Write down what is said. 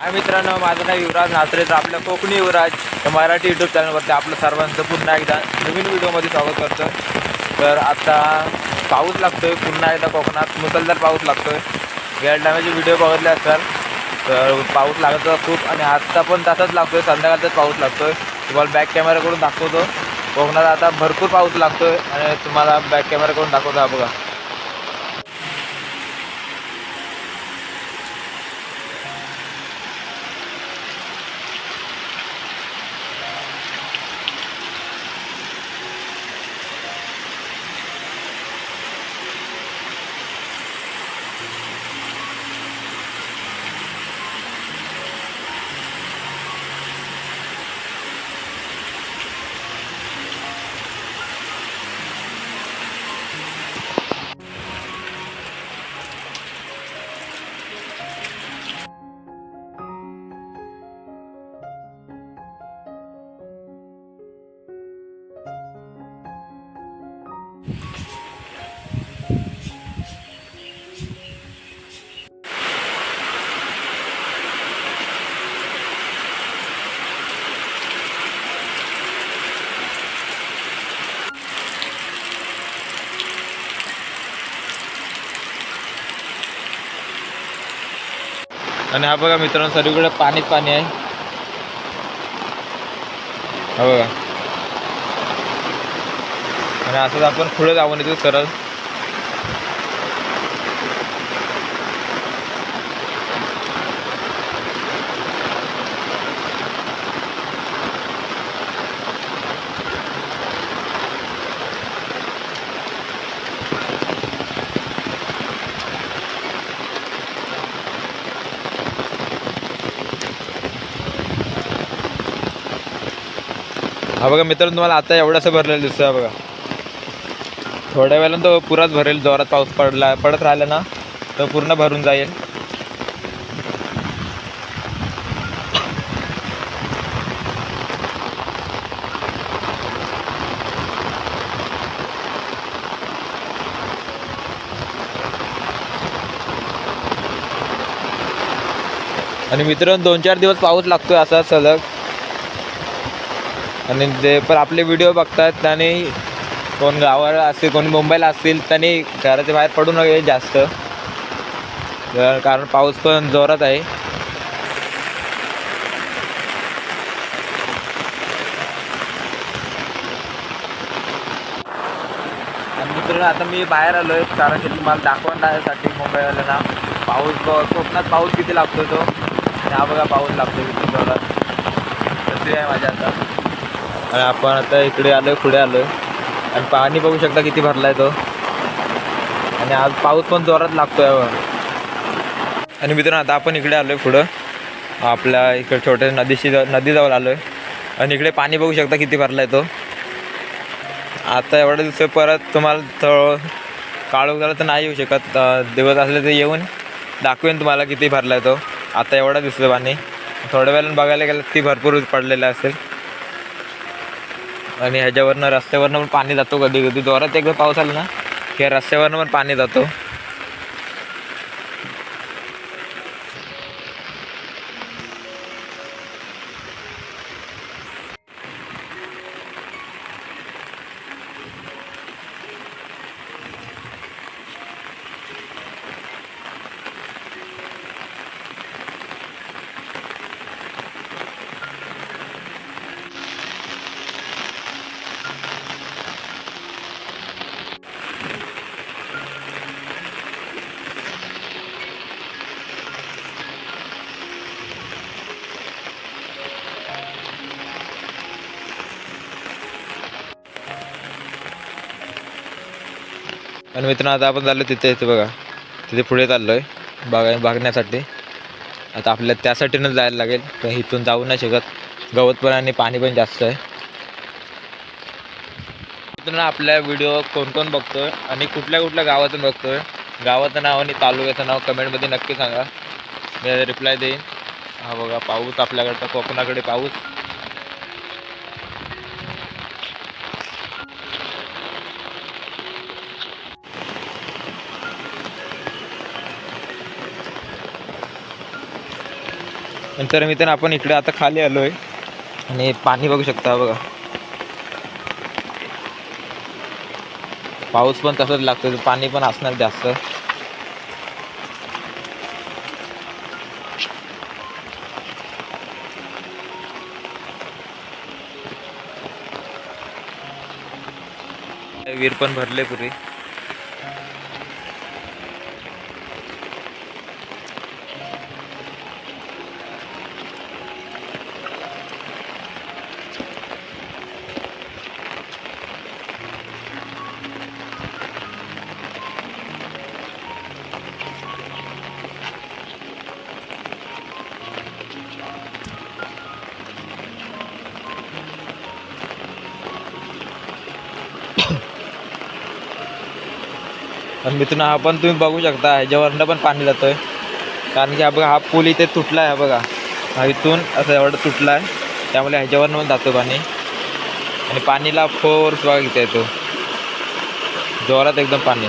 हाय मित्रांनो माझं नाव युवराज नासरे तर आपलं कोकणी युवराज मराठी यूट्यूब चॅनलवरती आपलं सर्वांचं पुन्हा एकदा नवीन व्हिडिओमध्ये स्वागत करतो. तर आता पाऊस लागतोय पुन्हा एकदा कोकणात मुसलधार पाऊस लागतोय. गेल्या टायमाचे व्हिडिओ बघितले असाल तर पाऊस लागत होता खूप आणि आत्ता पण तसाच लागतोय संध्याकाळचाच पाऊस लागतोय. तुम्हाला बॅक कॅमेराकडून दाखवतो. कोकणात आता भरपूर पाऊस लागतोय आणि तुम्हाला बॅक कॅमेराकडून दाखवतो हा बघा. आणि हा बघा मित्रांनो सगळीकडे पाणीच पाणी आहे. हा बघा. आणि असंच आपण पुढे जाऊन येतो सरळ. हा बघा मित्रांनो तुम्हाला आता एवढंसं भरलेलं दिसतं हा बघा. थोड्या वेळानं तो पुराच भरेल जोरात पाऊस पडला पडत राहिला ना तर पूर्ण भरून जाईल. आणि मित्रांनो दोन चार दिवस पाऊस लागतोय असा सलग. आणि जे पण आपले व्हिडिओ बघतात आणि कोण गावावर असतील कोण मुंबईला असतील त्यांनी घराच्या बाहेर पडू नये जास्त. कारण पाऊस पण जोरात आहे. आणि आता मी बाहेर आलो आहे कारण की तुम्हाला दाखवण्यासाठी मुंबईवाल्यांना. पाऊस कोकणात पाऊस किती लागतो तो? आणि हा बघा पाऊस लागतो किती जोरात. तसे आहे माझ्या आता? आणि आपण आता इकडे आलो आहे पुढे आलो. आहे आणि पाणी बघू शकता किती भरला आहे तो. आणि आज पाऊस पण जोरात लागतो आहे आणि मित्रांनो आता आपण इकडे आलो आहे पुढं. आपल्या इकडे छोट्या नदीशी नदीजवळ आलो आहे आणि इकडे पाणी बघू शकता किती भरला आहे तो. आता एवढ्या दिवस परत तुम्हाला थोडं काळोख झालं तर नाही येऊ शकत. दिवस असले तर येऊन दाखवेन तुम्हाला किती भरला आहे तो. आता एवढा दिसतो पाणी. थोड्या वेळानं बघायला गेलं ती भरपूर पडलेलं असेल. आणि ह्याच्यावरनं रस्त्यावरनं पण पाणी जातो कधी कधी जोरात एकदा पाऊस आला ना की रस्त्यावरनं पण पाणी जातो. आणि मित्रांनो आता आपण चाललो तिथे इथे बघा. तिथे पुढे चाललो आहे बघा बघण्यासाठी. आता आपल्याला त्यासाठीनंच जायला लागेल पण इथून जाऊ नाही शकत. गवत पण आणि पाणी पण जास्त आहे. मित्रांनो आपल्या व्हिडिओ कोण कोण बघतोय आणि कुठल्या कुठल्या गावातून बघतोय गावाचं नाव आणि तालुक्याचं नाव कमेंटमध्ये नक्की सांगा. मी रिप्लाय देईन. हा बघा पाऊस आपल्याकडं कोकणाकडे पाऊस. नंतर मित्रांनो आपण इकडे आता खाली आलो आहे आणि पाणी बघू शकता बघा. पाऊस पण तसंच लागतो पाणी पण असणार जास्त. विहीर पण भरले पुरी. आणि मिथून हा पण तुम्ही बघू शकता ह्याच्यावरनं पण पाणी जातोय. कारण की हा बघा हा पूल इथे तुटला आहे बघा. हा इथून असं एवढं तुटला आहे त्यामुळे ह्याच्यावरनं पण जातो पाणी. आणि पाणीला फोर्स बघा इथे येतो. जोरात एकदम पाणी.